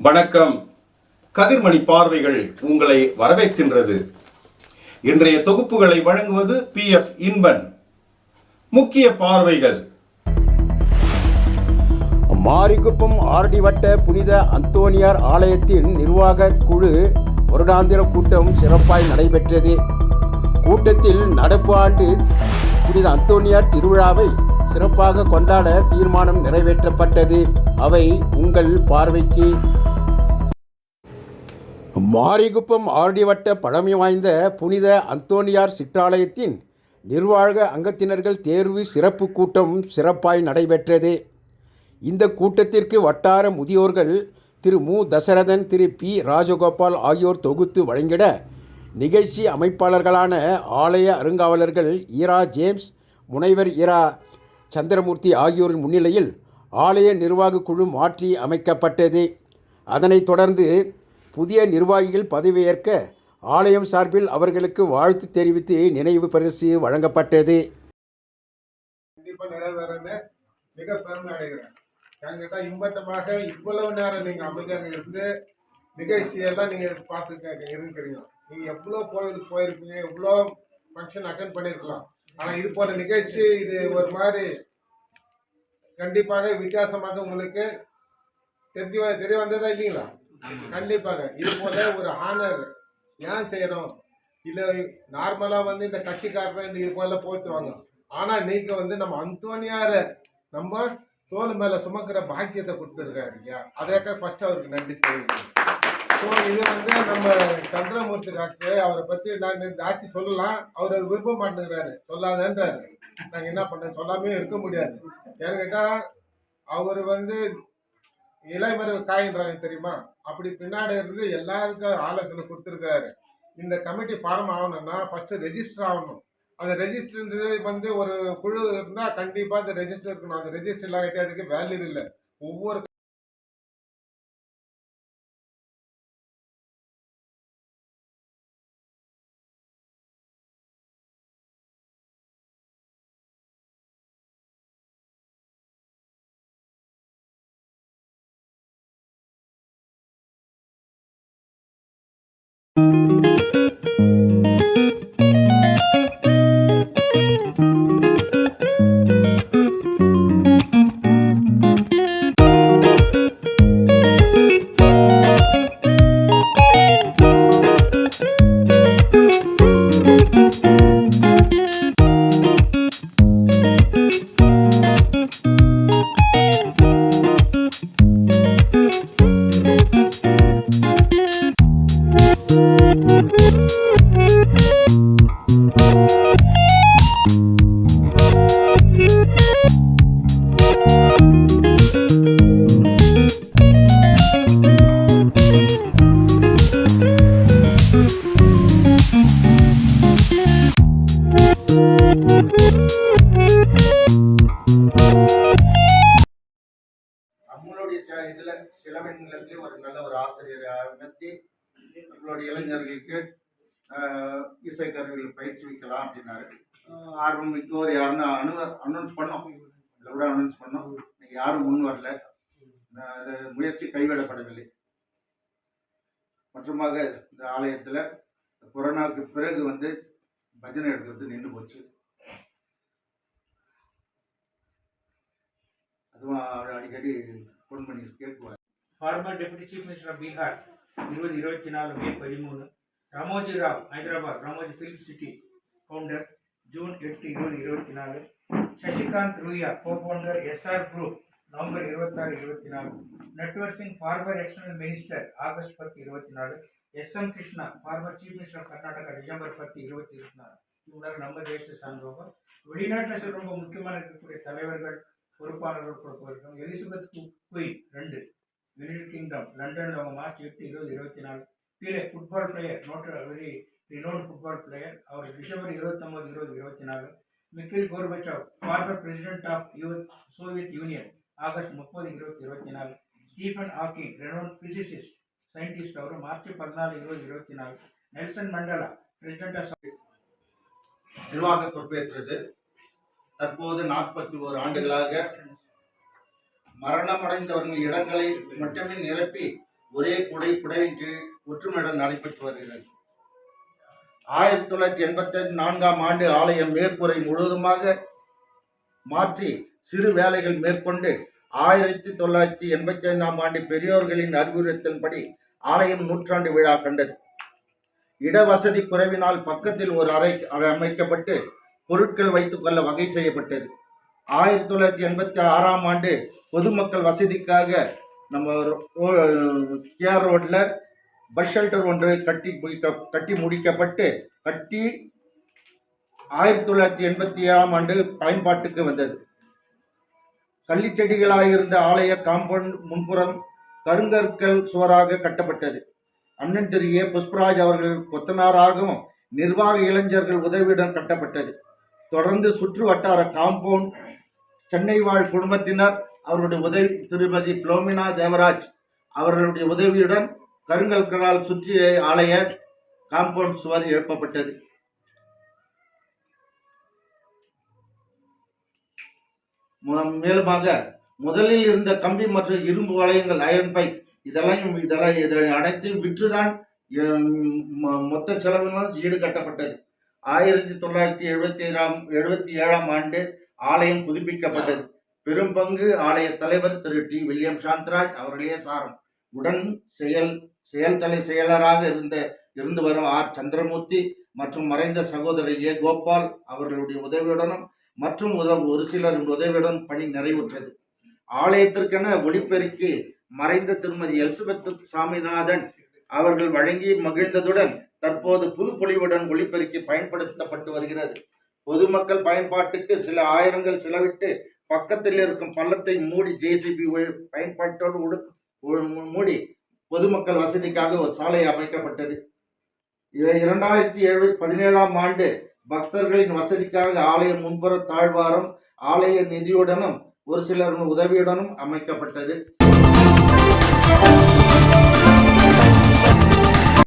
வணக்கம். கதிர்மணி பார்வைகள் உங்களை வரவேற்கின்றது. இன்றைய தொகுப்புகளை வழங்குவது பி எஃப் இன்பன். முக்கிய பார்வைகள். மாரிகுப்பம் ஆர்டி வட்ட புனித அந்தோனியார் ஆலயத்தின் நிர்வாக குழு வருடாந்திர கூட்டம் சிறப்பாய் நடைபெற்றது. கூட்டத்தில் நடப்பு ஆண்டு புனித அந்தோனியார் திருவிழாவை சிறப்பாக கொண்டாட தீர்மானம் நிறைவேற்றப்பட்டது. அவை உங்கள் பார்வைக்கு மாரிகுப்பம் ஆர்டிவட்ட பழமை வாய்ந்த புனித அந்தோனியார் சிற்றாலயத்தின் நிர்வாக அங்கத்தினர்கள் தேர்வு சிறப்பு கூட்டம் சிறப்பாய் நடைபெற்றது. இந்த கூட்டத்திற்கு வட்டார முதியோர்கள் திரு. மு. தசரதன் திரு. பி. ராஜகோபால் ஆகியோர் தொகுத்து வழங்கிட நிகழ்ச்சி அமைப்பாளர்களான ஆலய அருங்காவலர்கள் ஈரா ஜேம்ஸ் முனைவர் ஈரா சந்திரமூர்த்தி ஆகியோரின் முன்னிலையில் ஆலய நிர்வாக குழு மாற்றி அமைக்கப்பட்டது. அதனைத் தொடர்ந்து புதிய நிர்வாகிகள் பதவியேற்க ஆலயம் சார்பில் அவர்களுக்கு வாழ்த்து தெரிவித்து நினைவு பரிசு வழங்கப்பட்டது. கண்டிப்பாக நிறைவேறன்னு மிக பெருமை அடைகிறேன். ஏன்னு இம்பட்டமாக இவ்வளவு நேரம் நீங்க அமைதியாக இருந்து நிகழ்ச்சியெல்லாம் நீங்க பார்த்துக்க இருக்கிறீங்க. நீங்க எவ்வளவு கோவிலுக்கு போயிருப்பீங்க எவ்வளோ ஃபங்க்ஷன் அட்டன் பண்ணியிருக்கலாம் ஆனா இது போன்ற நிகழ்ச்சி இது ஒரு மாதிரி கண்டிப்பாக வித்தியாசமாக உங்களுக்கு தெரிய தெரிய வந்ததா இல்லைங்களா? கண்டிப்பாக இது போல ஒரு ஆனர் ஏன் செய்யறோம் இல்ல நார்மலா வந்து இந்த கட்சிக்காரங்க இந்த இது போல போத்துவாங்க ஆனா நீங்க வந்து நம்ம அந்தோனியார நம்ம தோல் மேல சுமக்கிற பாக்கியத்தை கொடுத்துருக்காரு இல்லையா? அதற்காக ஃபர்ஸ்ட் அவருக்கு நன்றி தெரிவிக்கிறேன். ஸோ இது வந்து நம்ம சந்திரமூர்த்தி டாக்டர் அவரை பத்தி நான் ஜாஸ்தி சொல்லலாம். அவர் அவர் விரும்ப மாட்டேங்கிறாரு சொல்லாதன்றாரு. நாங்க என்ன பண்ண சொல்லாமே இருக்க முடியாது. ஏன்னு கேட்டா அவர் வந்து இளைமறை காயின்றாங்க தெரியுமா? அப்படி பின்னாடி இருந்து எல்லாருக்கும் ஆலோசனை கொடுத்துருக்காரு. இந்த கமிட்டி ஃபார்ம் ஆகணும்னா ஃபஸ்ட்டு ரெஜிஸ்டர் ஆகணும். அந்த ரெஜிஸ்டர் வந்து ஒரு குழு இருந்தால் கண்டிப்பாக அந்த ரெஜிஸ்டர் இருக்கணும். அந்த ரெஜிஸ்டர் இல்லாட்டி அதுக்கு வேல்யூ இல்லை. ஒவ்வொரு இளைஞர்களுக்கு இசை இசைக்கருவிகள் பயிற்றுவிக்கலாம் அப்படின்னாரு. ஆர்வம் மிக்கவர் யாருன்னு அனு அனௌன்ஸ் பண்ணோம். இதில் கூட அனௌன்ஸ் பண்ணோம். யாரும் முன் வரல. முயற்சி கைவிடப்படவில்லை. மற்றமாக இந்த ஆலயத்தில் கொரோனாவுக்கு பிறகு வந்து பஜனை எடுக்கிறது நின்று போச்சு. அதுவும் அடிக்கடி ஃபோன் பண்ணி கேட்குவார். Former deputy chief minister of Bihar இருபது இருபத்தி நாலு மே பதிமூணு. Ramoji Rao Hyderabad Ramoji film city founder June எட்டு இருபது இருபத்தி நாலு. Shashikant Ruia co founder Essar group November இருபத்தாறு இருபத்தி நாலு. Networking former external minister August பத்து இருபத்தி நாலு. S M Krishna former chief minister of Karnataka December பத்து இருபத்தி இருபத்தி நாலு. இவங்க நம்ம தேசத்தை சார்ந்தவங்க. வெளிநாட்டில் சொல்ல ரொம்ப முக்கியமான இருக்கக்கூடிய தலைவர்கள் பொறுப்பாளர்கள் பொறுப்பவர்கள். எலிசபெத் குயின் ரெண்டு. யுனைடெட் கிங்டம் லண்டனில் அவங்க மார்ச் எட்டு இருபது இருபத்தி நாலு. கீழே football player noted very renowned football player அவர் டிசம்பர் இருபத்தொம்பது இருபது இருபத்தி நாலு. Mikhail Gorbachev former president of youth Soviet Union August முப்பது இருபத்தி இருபத்தி நாலு. Stephen Hawking renowned physicist scientist அவர் மார்ச் பதினாலு இருபது இருபத்தி நாலு. நெல்சன் மண்டலா பிரசிடென்ட் ஆஃப் நிர்வாக பொறுப்பேற்றது. தற்போது நாற்பத்தி ஓரு ஆண்டுகளாக மரணமடைந்தவர்கள் இடங்களை மட்டுமே நிரப்பி ஒரே குடை குடையின் கீழ் ஒற்றுமையுடன் நடைபெற்று வருகிறது. ஆயிரத்தி தொள்ளாயிரத்தி எண்பத்தி நான்காம் ஆண்டு ஆலயம் மேற்கூரை முழுவதுமாக மாற்றி சிறு வேலைகள் மேற்கொண்டு ஆயிரத்தி தொள்ளாயிரத்தி எண்பத்தி ஐந்தாம் ஆண்டு பெரியோர்களின் அறிவுறுத்தலின்படி ஆலயம் நூற்றாண்டு விழா கண்டது. இடவசதி குறைவினால் பக்கத்தில் ஒரு அறை அமைக்கப்பட்டு பொருட்கள் வைத்துக்கொள்ள வகை செய்யப்பட்டது. ஆயிரத்தி தொள்ளாயிரத்தி எண்பத்தி ஆறாம் ஆண்டு பொதுமக்கள் வசதிக்காக நம்ம கேஆர் ரோட்டில் பஸ் ஷெல்டர் ஒன்று கட்டி முடிக்க கட்டி முடிக்கப்பட்டு கட்டி ஆயிரத்தி தொள்ளாயிரத்தி எண்பத்தி ஏழாம் ஆண்டு பயன்பாட்டுக்கு வந்தது. கள்ளிச்செடிகளாக இருந்த ஆலய காம்பவுண்ட் முன்புறம் கருங்கற்கள் சுவராக கட்டப்பட்டது. அண்ணன் திரு ஏ. புஷ்பராஜ் அவர்கள் கொத்தனாராகவும் நிர்வாக இளைஞர்கள் உதவியுடன் கட்டப்பட்டது. தொடர்ந்து சுற்று வட்டார காம்பவுண்ட் சென்னை வாழ் குடும்பத்தினர் அவருடைய உதவி திருமதி புளோமினா தேவராஜ் அவர்களுடைய உதவியுடன் கருங்கற்களால் சுற்றிய ஆலய காம்பவுண்ட் சுவர் எழுப்பப்பட்டது. மேலுமாக முதலில் இருந்த கம்பி மற்றும் இரும்பு வளையங்கள் அயன் பைப் இதெல்லாம் இதெல்லாம் இதை அனைத்தையும் விற்றுதான் மொத்த செலவிலும் ஈடு கட்டப்பட்டது. ஆயிரத்தி தொள்ளாயிரத்தி எழுபத்தி ஏழாம் எழுபத்தி ஏழாம் ஆண்டு ஆலயம் புதுப்பிக்கப்பட்டது. பெரும் பங்கு ஆலய தலைவர் திரு டி. வில்லியம் சாந்தராஜ் அவர்களே சாரும். உடன் செயல் செயல்தலை செயலராக இருந்த இருந்து வரும் ஆர். சந்திரமூர்த்தி மற்றும் மறைந்த சகோதரர் ஏ. கோபால் அவர்களுடைய உதவியுடனும் மற்றும் உதவு ஒரு சிலரின் உதவியுடன் பணி நிறைவுற்றது. ஆலயத்திற்கென ஒளிப்பெருக்கி மறைந்த திருமதி எலிசபெத் சாமிநாதன் அவர்கள் வழங்கி மகிழ்ந்ததுடன் தற்போது புதுப்பொலிவுடன் ஒளிப்பெருக்கி பயன்படுத்தப்பட்டு வருகிறது. பொதுமக்கள் பயன்பாட்டுக்கு சில ஆயிரங்கள் செலவிட்டு பக்கத்தில் இருக்கும் பள்ளத்தை மூடி ஜேசிபி பயன்பாட்டோடு உடு மூடி பொதுமக்கள் வசதிக்காக ஒரு சாலை அமைக்கப்பட்டது. இதை இரண்டாயிரத்தி ஏழு பதினேழாம் ஆண்டு பக்தர்களின் வசதிக்காக ஆலய முன்புற தாழ்வாரம் ஆலய நிதியுடனும் ஒரு சிலர் உதவியுடனும் அமைக்கப்பட்டது.